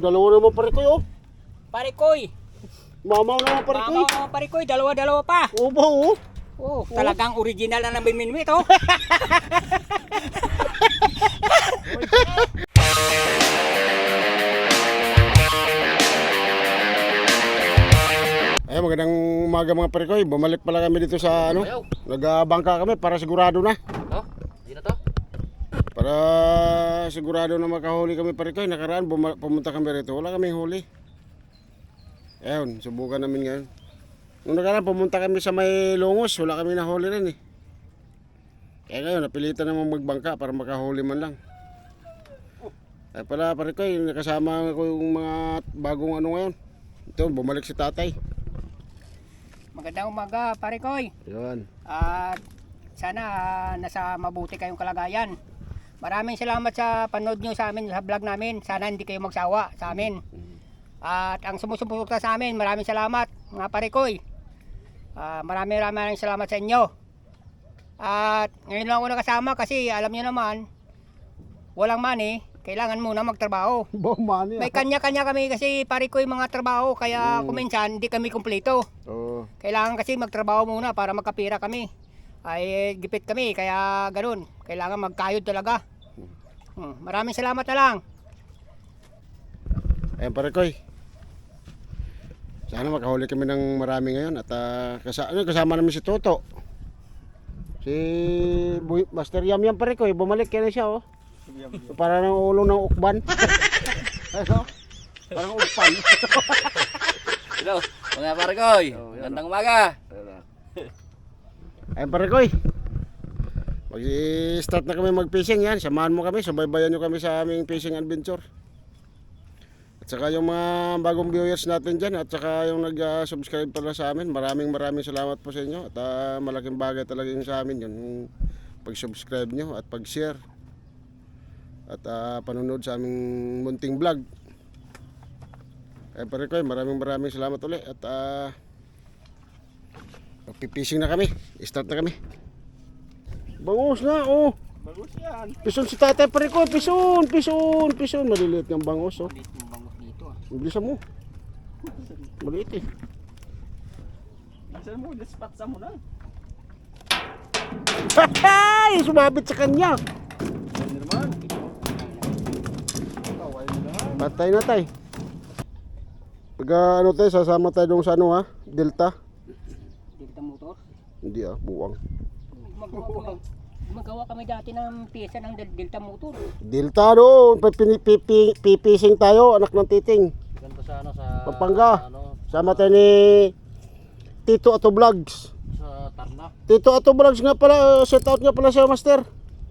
Dalawa naman pare ko, oh. Parikoy. Mamaw naman pare ko. Mama ko parikoy, dalawa-dalawa pa. Oo ba, oh? Oh, talagang original na ng biminwit oh. Ay, magandang umaga mga pare ko. Bumalik pala kami dito sa ano. Nagbangka kami para sigurado na. Para sigurado na makahuli kami pare ko. Nakaraan buma- pumunta kami rito. Wala kaming huli. Ayun, subukan namin ngayon. Nung nakaraan pumunta kami sa may lungos. Wala kami nahuli rin eh. Kaya ngayon, napilitan naman magbangka para makahuli man lang. Ay pala pare ko, nakasama ko yung mga bagong ano ngayon. Ito, bumalik si tatay. Magandang umaga, parikoy. Yun. At sana ah, nasa mabuti kayong kalagayan. Maraming salamat sa panood nyo sa amin sa vlog namin. Sana hindi kayo magsawa sa amin. At ang sumusuporta sa amin, maraming salamat mga parikoy. Ah, maraming maraming salamat sa inyo. At ngayon lang ako nakasama kasi alam niyo naman, walang money, kailangan muna magtrabaho. Bomani May kanya-kanya kami kasi parikoy mga trabaho kaya kuminsan hindi kami kumpleto. Oo. Kailangan kasi magtrabaho muna para magkapira kami. Ay gipit kami kaya ganun. Kailangan magkayod talaga. Hmm, maraming salamat na lang. Ayan pare koy. Sana makahuli kami ng marami ngayon at ah, kasa ano, kasama namin si Toto. Si Boy, Master Yam Yam pare koy, bumalik na siya oh. Para ng ulo ng ukban. ano? Parang ukban. Hello, mga parikoy. Gandang umaga. Ayan pare koy. Mag-start na kami mag-fishing yan. Samahan mo kami, subaybayan nyo kami sa aming fishing adventure. At saka yung mga bagong viewers natin dyan at saka yung nag-subscribe pala sa amin. Maraming maraming salamat po sa inyo. At ah, malaking bagay talaga yung sa amin yun. Pag-subscribe nyo at pag-share. At ah, panunod sa aming munting vlog. Eh pare ko, maraming maraming salamat ulit. At ah, Magpipising na kami. Start na kami. Bangus na, oh. Bagus yan. Pison si tatay pare ko. Pison, pison, pison. Maliliit ng bangus, oh. Dito yung bangus dito ah. Bilisan mo. Maliit eh. Saan mo, dispat sa mo na. Ay! Sumabit sa kanya. Patay na tay. Pagka ano tayo, sasama tayo dong sa ano ha? Delta? Dito motor. Hindi ah, buwang. Gumagawa kami, gumagawa kami dati ng pyesa ng Del- Delta Motor. Delta doon. Pipipising pipising tayo, anak ng titing. Ganito sa ano sa Pampanga. ano Sama tayo ni Tito Ato Vlogs. sa Tarlac. Tito Ato Vlogs nga pala, set out nga pala siya, Master.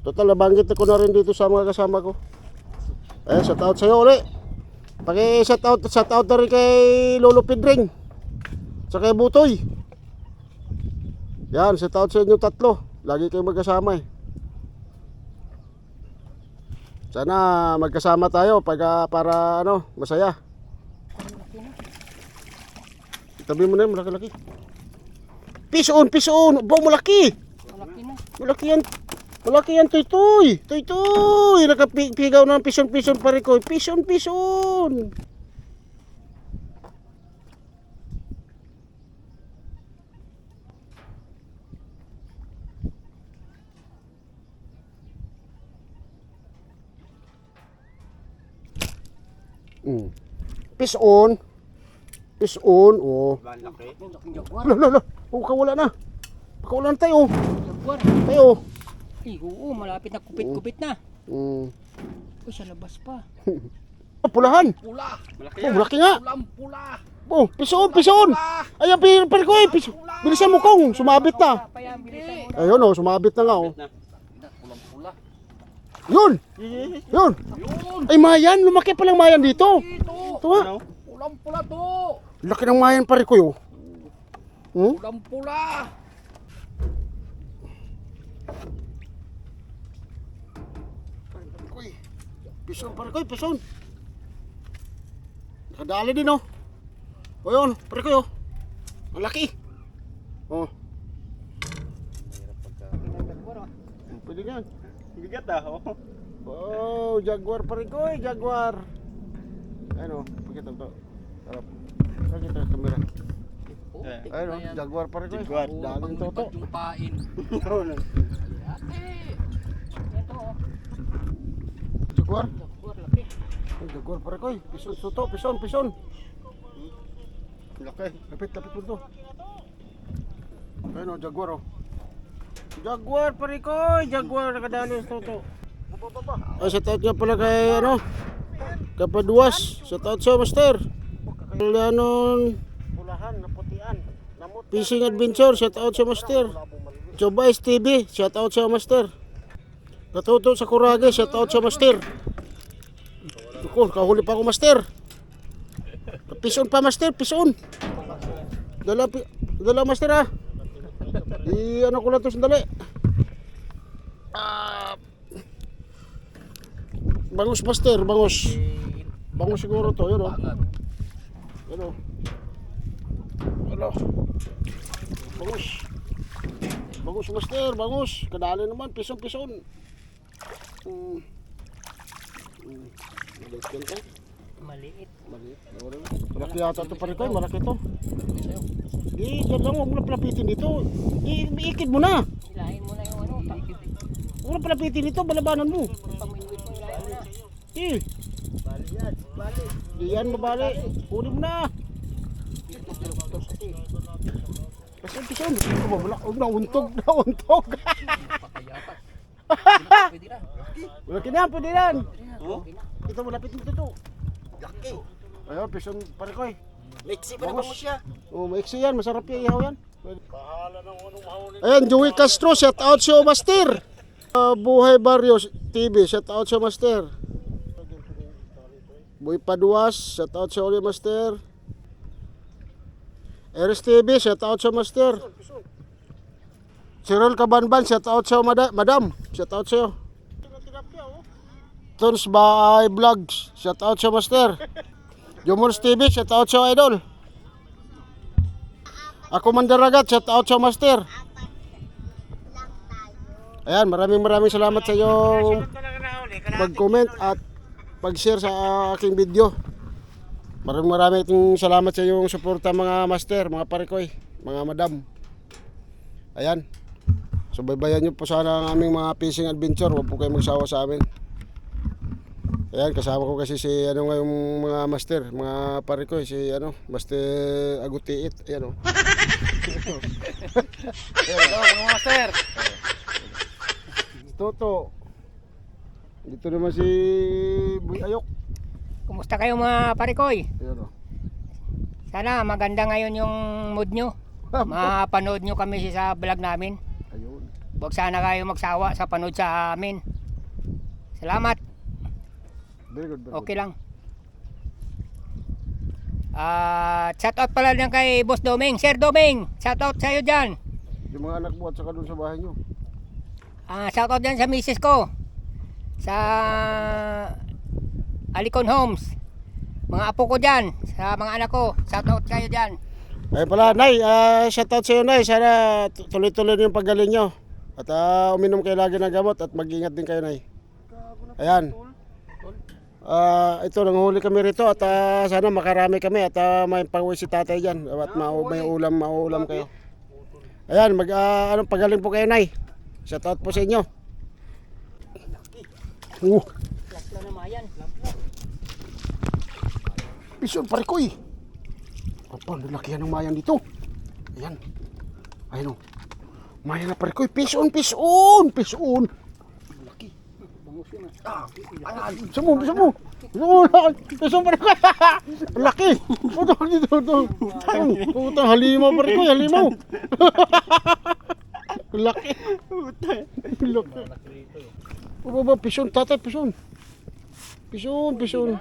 Total, nabanggit ko na rin dito sa mga kasama ko. Eh, set out sa'yo ulit. Paki set out, set out na rin kay Lolo Pidring. Sa kay Butoy. Yan, set out sa inyo tatlo. Lagi kayo magkasama eh. Sana magkasama tayo pag, ah, para ano, masaya. Tabi mo na yun, malaki-laki. Pison, pison! Bo, malaki! Malaki na. Malaki yan. Malaki yan, toy toy. Toy toy. Nakapigaw na ng pison pison pare ko. Pison Mm. Pison. Pison. Oh. Malaking jaguar. La la la. Oh, kawala na. Kawala na tayo. Jaguar. Tayo. Eh, oo, malapit na kupit-kupit na. Mm. Uy, sa labas pa. Oh, pulahan. Pula. Malaki Oh, malaki nga. Pulang pula. Oh, pison, pison. Ayan, pir, pir ko eh. Pison. Bilisan mo kong, sumabit na. Ayun oh, sumabit na nga oh. Yun! Yun! Ay, mayan. Lumaki palang mayan dito. Ito nga. Pulang pula to. Laki ng mayan pare ko yun. Hmm? Pulang pula. Pison pare ko, pison. Nakadali din oh. O yun, pare ko yun. Ang laki. Oh, pwede yan. Bigat ah, oh. Oh, jaguar pare ko, eh, jaguar. Ano? Pakita mo to. Harap. Pakita sa kamera. Oh, Ayun, yan. oh, jaguar pa rin ko. Jaguar. eh. Daming toto. Yung pain. Ate! Ito, oh. Jaguar. Jaguar, laki. Ay, jaguar pa rin ko. eh. Pison, toto, pison, pison. Laki. Lapit, lapit mo to. Ayun, oh, jaguar, oh. Jaguar pa rin ko. Jaguar, nakadali sa toto. Ay, sa taot nga pala kay, ano, Kapaduas. Sa taot sa master. Kailanon, Pulahan, naputian. Fishing Adventure, shout out sa master. Chobais TV, shout out sa master. Katuto sa Kurage, shout out sa master. Ako, kahuli pa ako master. Pison pa master, pison. Dala, dala master ah. I ano ko lang to sandali. Ah. Bangus master, bangus. Bangus siguro to, yun oh. Yun oh. Ano? Bangus. Bangus master, bangus. Kadali naman, pison pison. Hmm. Hmm. Maliit yan ka. Maliit. Maliit. Malaki yata ito pare ko, malaki ito. Di, dyan lang, huwag mo na palapitin dito. I, iikid mo na. Hilahin mo na yung ano. tangkit. Huwag mo na palapitin dito, balabanan mo. Paminwit mo, hilahin mo na. Eh. Di yan, mabali. Huli mo na. Pison, pison. Wala, huwag na, untog na, untog. Pwede na. Malaki na, pwede. Oh? Ito, malapit mo dito. Laki. Ayun, pison pare Liksi pa naman mo siya. Oh, maiksi yan, masarap yung ihaw yan. Bahala ng anong mahuli. Ayan, Joey Castro, shout out sa Master. Uh, Buhay Barrio TV, shout out sa Master. Boy Paduas, shout out sa Uli Master. Eris TV, shout out sa Master. Cyril Kabanban, shout out sa mada- Madam. Shout out sa iyo. Tons by Vlogs, shout out sa Master. Jomons TV, shout out sa Idol. Ako Mandaragat, shout out sa Master. Ayan, maraming maraming salamat sa iyong mag-comment at pag-share sa aking video. Maraming maraming salamat sa iyong suporta mga master, mga parikoy, mga madam. Ayan. Subaybayan niyo po sana ang aming mga fishing adventure. Huwag po kayo magsawa sa amin. Ayan, kasama ko kasi si ano ngayong mga master, mga parikoy, si ano, Master Agutiit. Ayan oh. Hello, mga master. Toto. Dito naman si Boy Ayok. Kumusta kayo mga parikoy? Ayan o. Sana maganda ngayon yung mood nyo. Mapanood nyo kami sa vlog namin. Ayun. Huwag sana kayo magsawa sa panood sa amin. Salamat. Very good. Very Okay lang. Ah, shout out pala din kay Boss Doming. Sir Doming, shout out sa iyo diyan. good. Yung mga anak mo at saka doon sa bahay nyo. Ah, shout out diyan sa misis ko. Sa Alicon Homes. Mga apo ko diyan, sa mga anak ko. Shout out kayo diyan. Ay pala, Nay, uh, shout out sa iyo, Nay. Sana tu- tuloy-tuloy yung paggaling nyo. At ah, uminom kayo lagi ng gamot at mag-ingat din kayo, Nay. Ayan. Ah, ito, nanghuli kami rito at ah, sana makarami kami at ah, may panguwi si tatay dyan. At mau may ulam, mauulam kayo. Ayan, mag, ah, anong pagaling po kayo, Nay. Shout out po sa inyo. Uh. Pison pare ko eh. Apa, lalaki yan ng mayan dito. Ayan. Ayan o. Mayan na pare ko eh. Pison, pison, pison. Laki. Ah, ah, bisa mo, bisa mo. Bisa mo, laki. Pison pare ko. Laki. Puto, dito. Putang, putang, halimaw pare ko, halimaw. Laki. Laki. O baba, pison, tatay, pison. Pison, pison.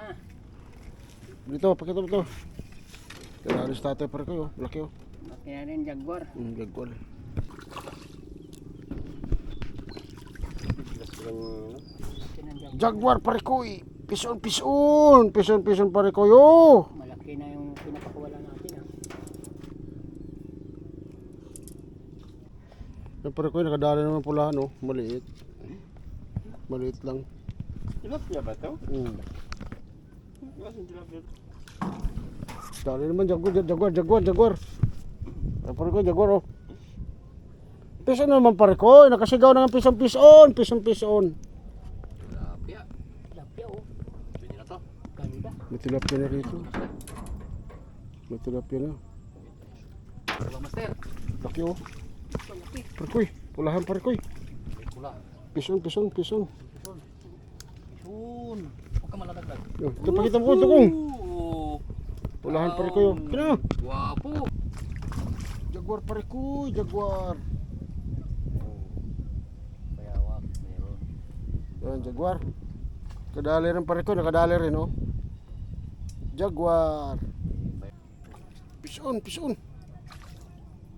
Dito, pakita mo to. Kaya alis tatay pare ko, oh. Laki oh. Kaya rin Jaguar. Mm, gagwal. Jaguar ko eh. Pison, pison. Pison, pison pare ko yo. Malaki na yung pinapakuwala natin ah. Yung pare ko eh, nakadali naman pula no. Maliit. Maliit lang. Tilapia ba to? Mm. Dali naman, jaguar, jaguar, jaguar, jaguar. Ay, pare ko, jaguar, oh. Pison naman, pare ko. Nakasigaw na ng pisong pison, pisong pison. Tilapia. Lapya oh. Pwede na to. Ganda. May tilapia na rito. May tilapia na. Wala master. Laki, oh. Eh. Pulahan, pare ko. May pula. Pison, pison, pison. Yun. Huwag ka maladagdag. Oh, Ito, pakita mo ko, ito kong. Ooh. Pulahan, pare ko, yun. Kino? Guwapo. Jaguar, pare ko, jaguar. Kaya wag. Meron. Yan, jaguar. Kadali rin pare ko, nakadali rin, oh. Jaguar. Pison, pison.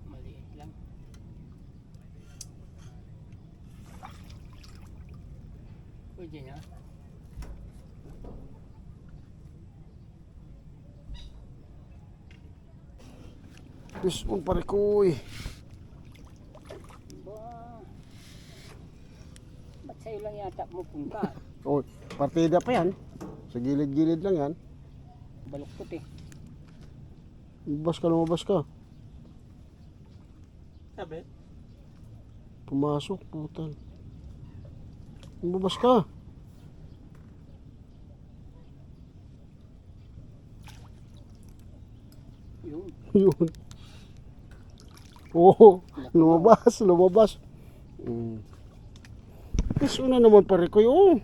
Maliit lang. Pwede na. Pison, pare ko, eh. Ba. Ba't sa'yo lang yata pupunta? Oh, partida pa yan. Sa gilid-gilid lang yan. Baluktot eh. Lumabas ka, lumabas ka. Sabi? Pumasok, putal. Lumabas ka. Yun. Yun. Oo, lumabas, lumabas. Mm. Pison na naman pare ko yun.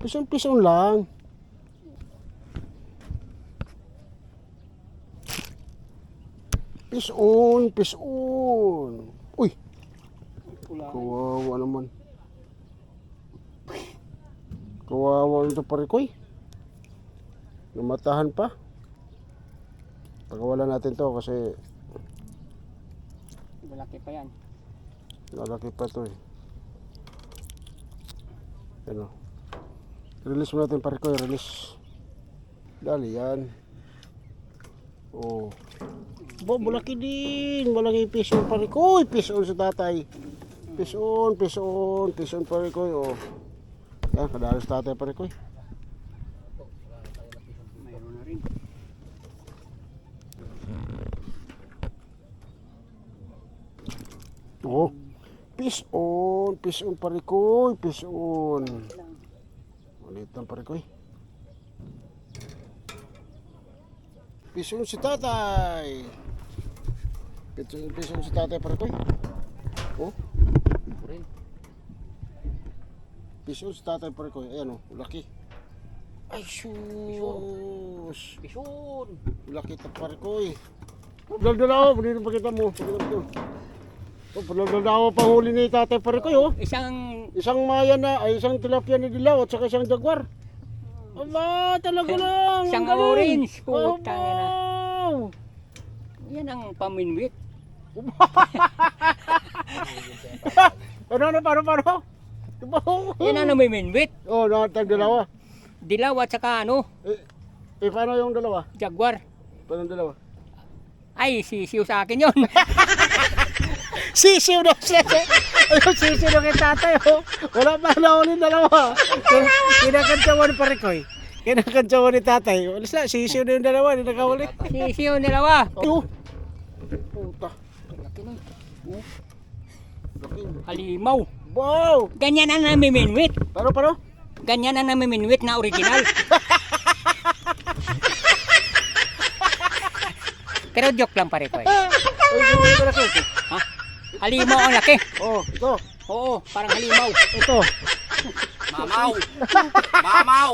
Pison-pison lang. Pison, pison. Uy, kawawa naman. Kawawa nito pare ko eh. Namatahan pa. Pagkawalan natin to kasi Malaki pa yan. Lalaki pa to eh. Ano? Release mo natin pare ko, release. Dali yan. Oh. Bo, malaki din. Malaki pison pare ko. Uy, pison sa tatay. Pison, pison, pison pare ko. Oh. Yan, kadali sa tatay pare ko. Oh. Pison, pison pare ko. Pison. Lang. Ulit ng pare ko eh. Pison si tatay. Pison, pison si tatay pare ko eh. Oh, rin. pison si tatay pare ko eh. Ayan oh, laki. Ay, sus. Pison. Laki ito pare ko eh. Daldal ako, dito pakita mo. Pakita mo. Oh, daldal ako panghuli ni tatay pare ko oh. Isang Isang maya na, ay isang tilapia ni Dilaw at saka isang jaguar. Aba, talaga lang. Isang ang galing. orange, putang ina. Wow. yan ang paminwit. Ano, ano, paano, paano? Diba? Yan ang namiminwit. Oh, nakatag dalawa. Dilaw at saka ano, Eh, eh, paano yung dalawa? jaguar. Paano yung dalawa? Ay, sisiw sa akin yon. Sisiw na siya. Ayun, sisiw na kay tatay, oh. Wala pa na ulit dalawa. Kinakantsawan pa rin ko, eh. Kinakantsawan ni tatay. Wala sa, sisiw na yung dalawa, hindi nakahuli. sisiw yung dalawa. Oh. Puta. Laki nun. Laki. Halimaw. Wow! Ganyan ang namiminwit. Paano, paano? Ganyan ang namiminwit na original. Pero joke lang pare ko eh. Ay, hindi ko laki. Ha? Halimaw ang laki. Oh, ito. Oo, parang halimaw. Ito. Mamaw. Mamaw.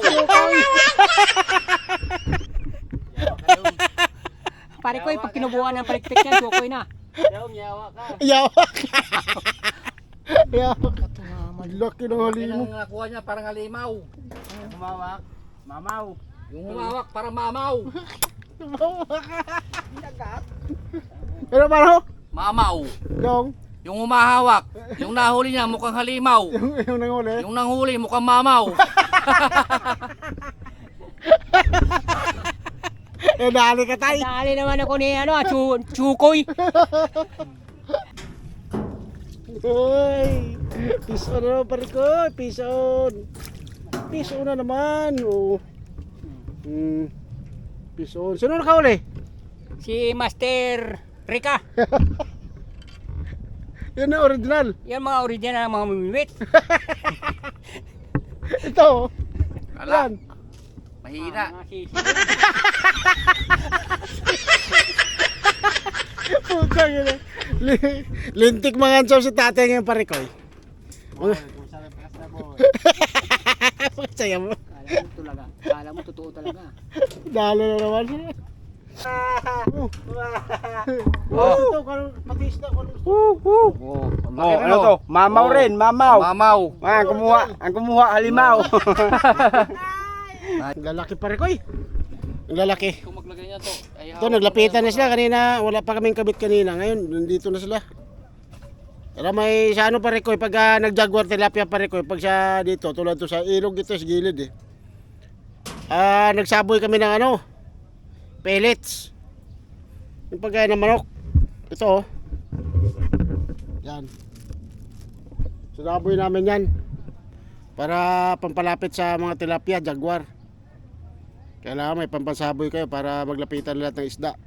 Pare ko eh, pag kinubuhan ng palikpik niya, jokoy na. Yaw, yawa ka. Yawak. Yawak. Laki ng halimo. ang nakuha niya parang halimaw. Humawak. Mamaw. Yung humawak parang mamaw. Pero paano? Mamaw. Yung, Yung humahawak. Yung nahuli niya mukhang halimaw. yung, yung nanguli. Yung nanghuli mukhang mamaw. Eh, dali ka tayo. Dali naman ako ni ano, chu chukoy. Uy, pison na naman pare ko. Pison. Pison na naman. Oh. Hmm. Fish on. Sino nakahuli? Si Master Rika. Yun na original. Yan mga original ng mga mimiwit. Ito. oh. Ala, Yan. mahina. Mga sisi. Putang ina. Li- Lintik mga ansaw si tatay ngayon pare ko. Saya mo. Kala mo talaga. Kala mo totoo talaga. Dalo na naman. Oh. Oh. Oh, Oh, ano to? Mamaw rin, mamaw. Mamaw. Ah, ang kumuha, ang kumuha halimaw. Ang lalaki pare ko. Ang lalaki. Kung maglagay niya to. Ay, Ito, naglapitan na sila kanina. Wala pa kaming kabit kanina. Ngayon, nandito na sila. Pero may sa ano pare ko, pag uh, nag-jaguar tilapia pare ko, pag siya dito, tulad to sa ilog dito sa gilid eh. Ah, nagsaboy kami ng ano, pellets. Yung pagkain ng manok. Ito oh. Yan. Sinaboy namin yan. Para pampalapit sa mga tilapia, jaguar. Kailangan may pampansaboy kayo para maglapitan lahat ng isda.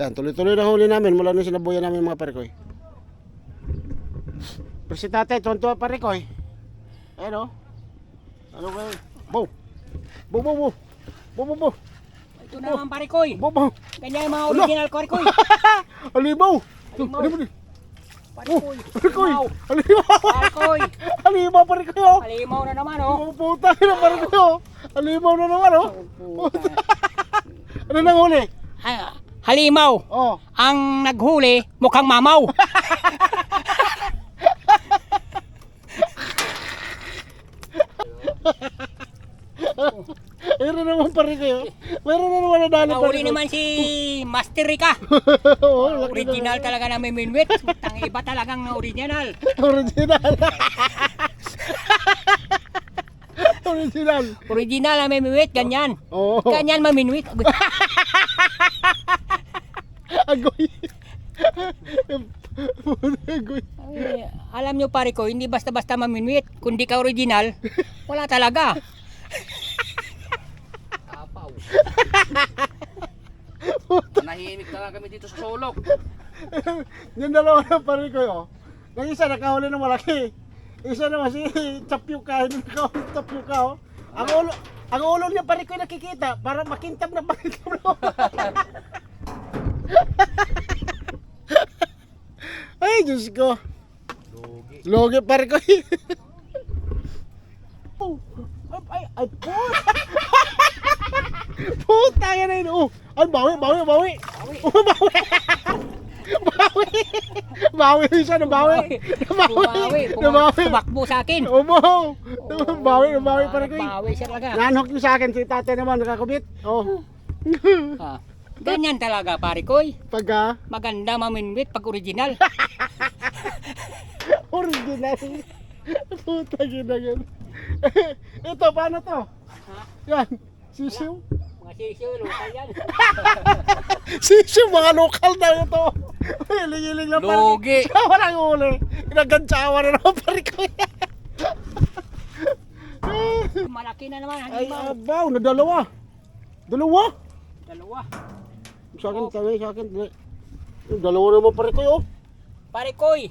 Yan, tuloy-tuloy na huli namin mula nung sinabuyan namin mga parikoy. Pero si tatay, tuwan-tuwa parikoy. Ayan o. Ano ba yun? Bo! Bo, bo, bo! Bo, bo, bo! Ito na naman parikoy. Bo, bo! Ganyan yung mga original parikoy. Alimaw. Alimaw! Parikoy. Parikoy! Alimaw. Alimaw! Parikoy. Alimaw parikoy o! Alimaw na naman oh. Oh, puta na parikoy o! Alimaw na naman o! Puta. Ano nang huli? Ha- Halimaw. Oh! Ang naghuli, mukhang mamaw. Meron naman parikoy o! Meron na naman nadali Nahuli parikoy. naman si Master laki na Original talaga na may minwit. Tang iba talagang na original. Original. Original. Original na may minwit, ganyan. Oo. Ganyan maminwit. Agoy. Agoy. Ay, alam nyo pare ko, hindi basta-basta maminwit. Kung di ka original, wala talaga. Nahimik na lang kami dito sa sulok. Yung dalawa na pare ko oh. Yung isa nakahuli ng malaki. Isa naman si Tapyuka, hindi nakahuli ng Tapyuka oh. Ang ulo, ang ulo niya pare ko nakikita para makintab na makintab na. Ay, Diyos ko. Logi. Logi pare ko. Oh, ay, ay, ay, puta. Puta yan na yun. Oh, ay, bawi, bawi, bawi. Oh, bawi. bawi. Bawi siya, nabawi. Nabawi. Nabawi. tumakbo sa akin. Umo. Bawi, nabawi pare ko. Bawi siya talaga. Nanhok niyo sa akin, si tatay naman nakakabit. Oh. Ah, ganyan talaga pare ko. Pag ah, Maganda maminwit pag original. original. Puta ginagan. Ito, paano to? Yan. Sisiw. Mga sisiyo, lokal yan. Mga lokal na ito. Hiling-hiling lang pare. Logi. Walang uli. Inagantsawa na naman pare ko. Malaki na naman. Ay, abaw, na dalawa. Dalawa? Dalawa. Sa akin, tawi, sa akin. Dalawa naman pare ko, oh. Pare koy.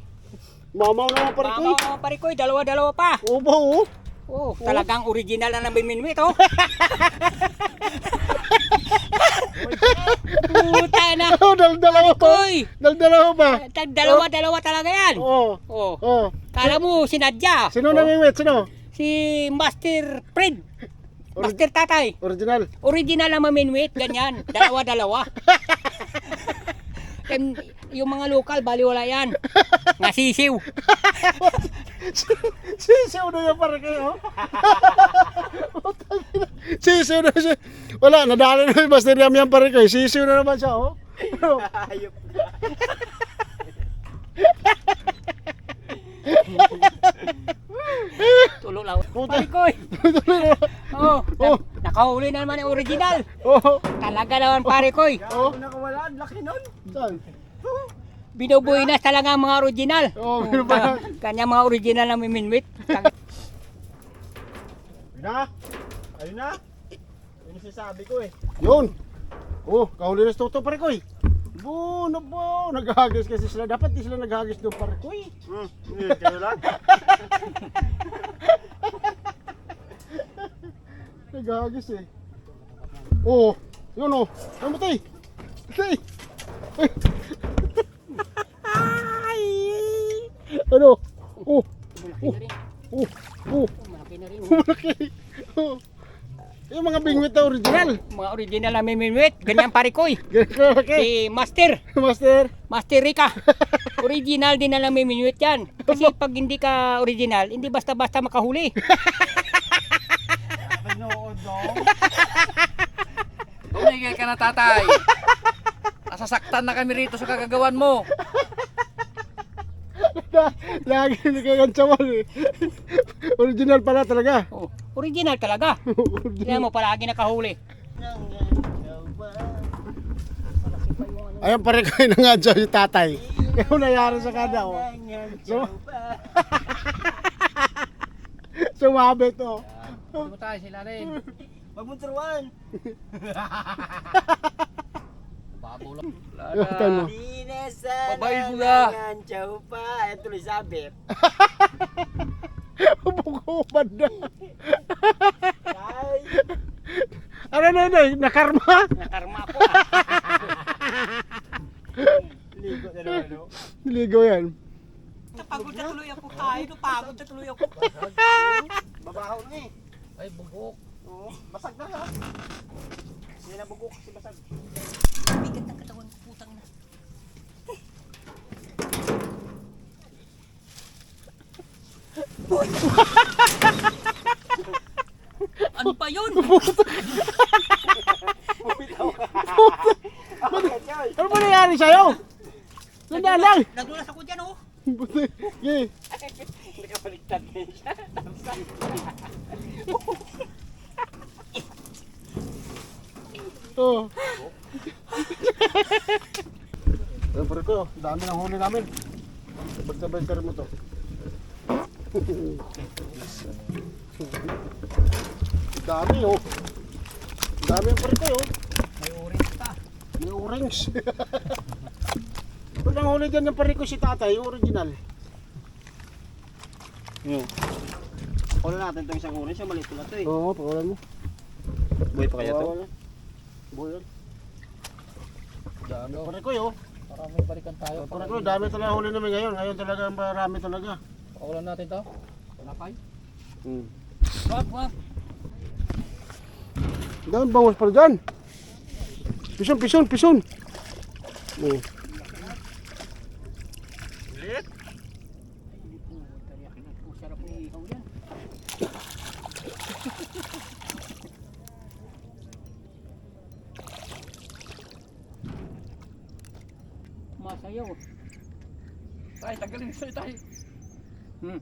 Mamaw naman pare ko. Mama mga pare koy, dalawa-dalawa pa. Oh, ba, oh. Oh, talagang original na ng minwit oh. Puta na. Oh, dal dalawa pa. Koy. Dal dalawa pa. Tag dalawa-dalawa talaga yan. Oh. Oh. Oh. Kala mo sinadya. Sino Oh, namimit? Sino? Si Master Fred. Master Tatay. Original. Original na maminwit, ganyan. Dalawa-dalawa. Yung mga lokal, baliwala yan. Nga sisiw. Na yan pare kayo. Sisiw na siya. Wala, nadali na yung Master Yam yan pare kayo. Sisiw na naman siya, oh. Tulo lang. Puta. Parikoy. Oh, Oh. na- nakahuli na naman yung original. oh. Talaga naman parikoy. Oh. Nakawala, ang laki nun. Saan? Binubuhay na talaga ang mga original. Oh, ano ba? Kanya mga original na miminwit. Na? Ayun na? sinasabi ko eh. Yun. Oh, kahuli na toto pare ko eh. Bu, no po, naghagis kasi sila. Dapat di sila naghagis doon pare ko eh. Hmm, yun, kayo lang. Naghagis eh. Oh, yun oh. Namatay. Matay. Ay. ano? Oh, Malaki na rin. oh, oh. Malaki na rin. oh. Malaki. Oh. Yung mga bingwit na original. Mga original na mimimit. Ganyan pare ko eh. Si Master. Master. Master Rica. Original din na lang mimimit yan. Kasi pag hindi ka original, hindi basta-basta makahuli. Panood dong. Tumigil ka na tatay. Nasasaktan na kami rito sa kagagawan mo. Lagi nagkakantsawan eh. Original pala talaga. Oh, original talaga. Kaya mo palagi nakahuli. Ayan pare kayo na nga dyan yung tatay. Kaya nangyari sa kada oh. So, Sumabit oh. Hindi mo tayo sila rin. Magbunturuan. Babaw lang. Ito. Dinasan Babae mo na. ng chaupa. Ayan tuloy sabit. Bukubad na. Ay. Ano na yun? Nakarma? Nakarma po. Ligo na naman no. Niligo yan. Napagod na tuloy ako tayo. Napagod na tuloy ako. Babaho na eh. Ay, bubok. Oo, basag na ha. Hindi na bugok si basag. Bigat ng katawan ko putang na. ano pa yun? Ano ba nangyari sa'yo? Nandiyan lang. Nadulas ako dyan oh. Buti. Sige. Nakabaliktad din siya. Oh. Ayun pare ko, dami ng huli namin. Basta-basta mo to. Dami oh. Dami ang pare ko oh. May orange pa. May orange. Pag ang huli dyan ng pare ko si tatay, yung original. Yun. Kunin natin itong isang orange. Yung maliit na ito eh. Oo, pakawalan mo. Buhay pa kaya to? Kawawa na. Buhay yan. Dami. Pare ko yun. Maraming balikan tayo. Pare ko, dami talaga huli namin ngayon. Ngayon talaga marami talaga. Pakawalan natin to. Talapay. Hmm. Wag, wag. Dami bangus pala dyan. Pison, pison, pison. Oh. Ng ihaw yan. Masayaw. Tay, tagalin mo tayo. Hmm.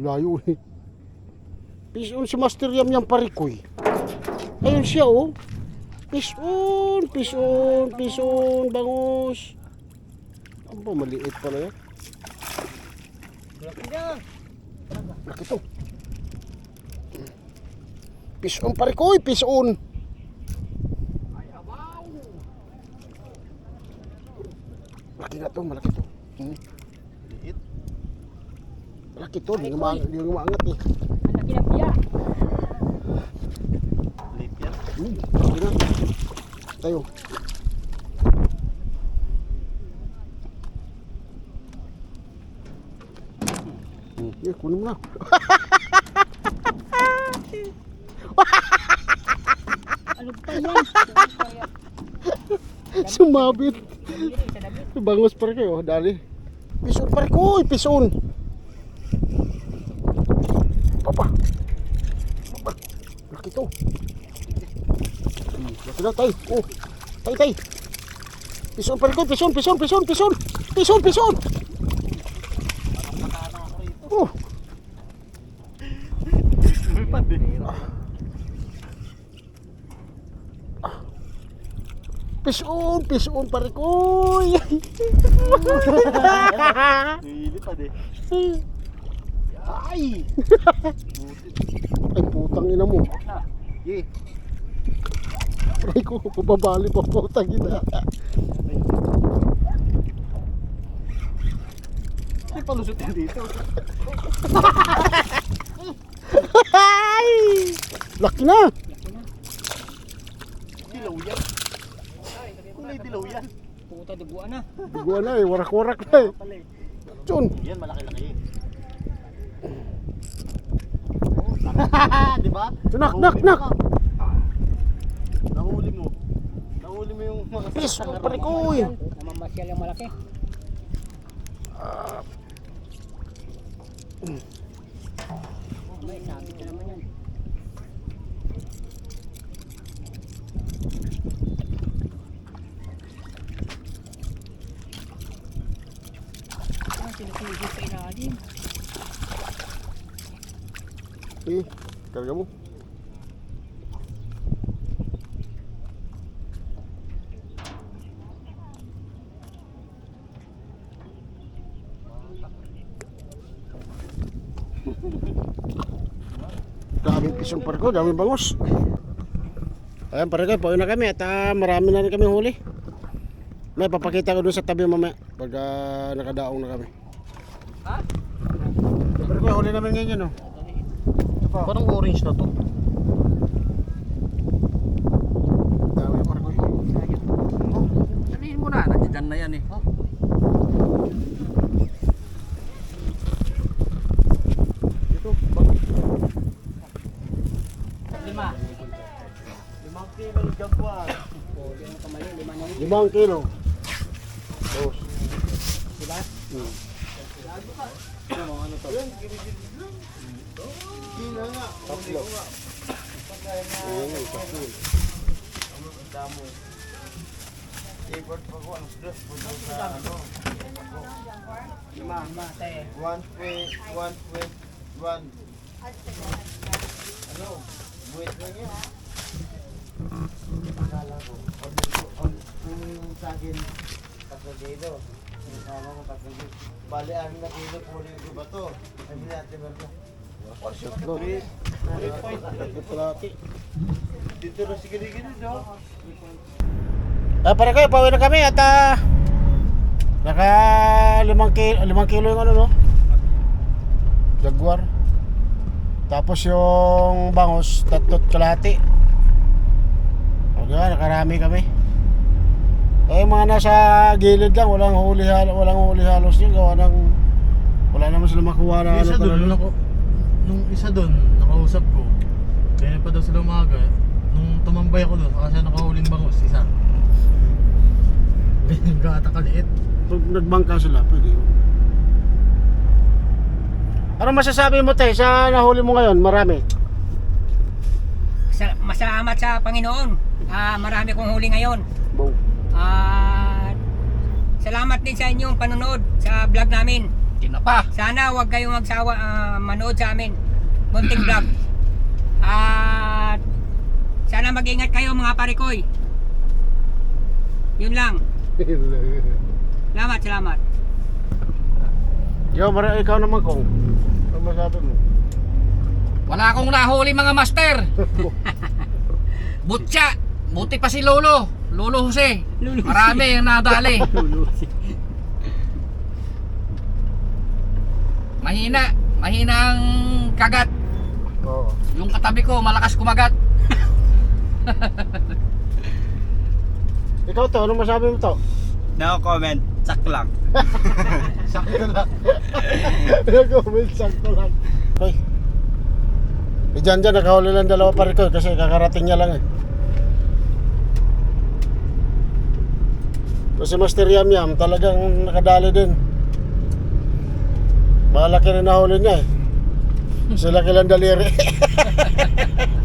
Layo eh. Pison si Master Yam yung parikoy. Ayun siya oh. Pison, pison, pison, bangus. Ano ba, maliit pala yan? Laki to. Pison parikoy, pison. Malaki na to, malaki to. Hmm. Liit. Malaki to, hindi umaangat, hindi umaangat eh. Ang laki ng biya. Liit yan. Hmm, sige na. Tayo. Hmm, eh, kunin mo na. Ano pa yan? Ano pa yan? Sumabit. Dali, sa damit. Bangus pa rin kayo, dali. Pison pa rin ko, eh, pison. Papa. Papa. Laki to. Na, tay. Oh. Tay, tay. Pison pa ko, pison, pison, pison, pison. Pison, pison. Oh. Pison, pison pa rin ko. Nilipad eh. Ay! Ay, putang ina mo. Ye. Aray ko, pababali pa po tagina. May palusot yan dito. Ay! Laki na! Dilaw yan. Kulay dilaw yan. Puta, duguan na. Duguan na eh, warak-warak na eh. Eh. Chun! Yan, malaki-laki. Di ba? Nak, nak, nak! Mo yung mga Pis, sangarap pare mo. ko eh. Namamasyal yung malaki. May sabit na naman yan. Ah, sinusulit sa ilalim. Eh, karga mo. Daming pisong parko, daming bangus. Ayan, pare ko, pauwi na kami at ah, marami na rin kami huli. May papakita ko doon sa tabi mamaya pag ah, nakadaong na kami. Ha? Pare ko, huli namin ngayon yun, oh. Parang orange na to. Dami pare ko. Sabihin mo na, nandiyan na yan eh. Ito, bangus. Lima. Limang kilo ng jaguar. Limang kilo. Dos. Diba? ano to? Kilo nga. Tatlo. Nga, tatlo. Damo. Favorite pa ko ang stress po sa ano. Lima, lima, te. One point, one point, one. Ano? Buwit lang yan. Akala ko. Ang- ang sa akin, tatlo kilo. Yung sama ko tatlo kilo. Bali, anim na kilo po ko ba to? Sabi natin palati. Dito? Ah, pare ko, pauwi na kami at ah, naka limang kilo, limang kilo yung ano no? Jaguar. Tapos yung bangus, tatlot kalahati. O di ba, nakarami kami. Eh, yung mga nasa gilid lang, walang huli, hal- walang huli halos yun. Gawa ng, wala naman sila makuha na isa ano doon, talaga. nung, isa doon, nakausap ko. Kaya pa daw sila umaga. Nung tumambay ako doon, kasi nakahuling bangus, isa. Ganyan ka ata kaliit. Pag nagbangka sila, pwede yun. Ano masasabi mo tayo sa nahuli mo ngayon? Marami. Sa- Masalamat sa Panginoon. Ah, marami kong huli ngayon. Bow. At salamat din sa inyong panonood sa vlog namin. Tinapa. Sana huwag kayong magsawa ah, manood sa amin. Munting vlog. At sana mag-ingat kayo mga parikoy. Yun lang. Salamat, salamat. Yo, mara ikaw naman kong. Ano masabi mo? Wala akong nahuli mga master. Butya. Buti pa si Lolo. Lolo Jose. Lolo Jose. Marami ang nadali. Mahina. Mahina ang kagat. Oo. Yung katabi ko, malakas kumagat. Ikaw to, ano masabi mo to? No comment. Sak lang. Sakto lang. Nag-comment sakto lang. Hoy. Eh dyan dyan, nakahuli lang dalawa pa rin ko kasi kakarating niya lang eh. Kasi Master Yam Yam talagang nakadali din. Malaki na nahuli niya eh. Sila kilang daliri.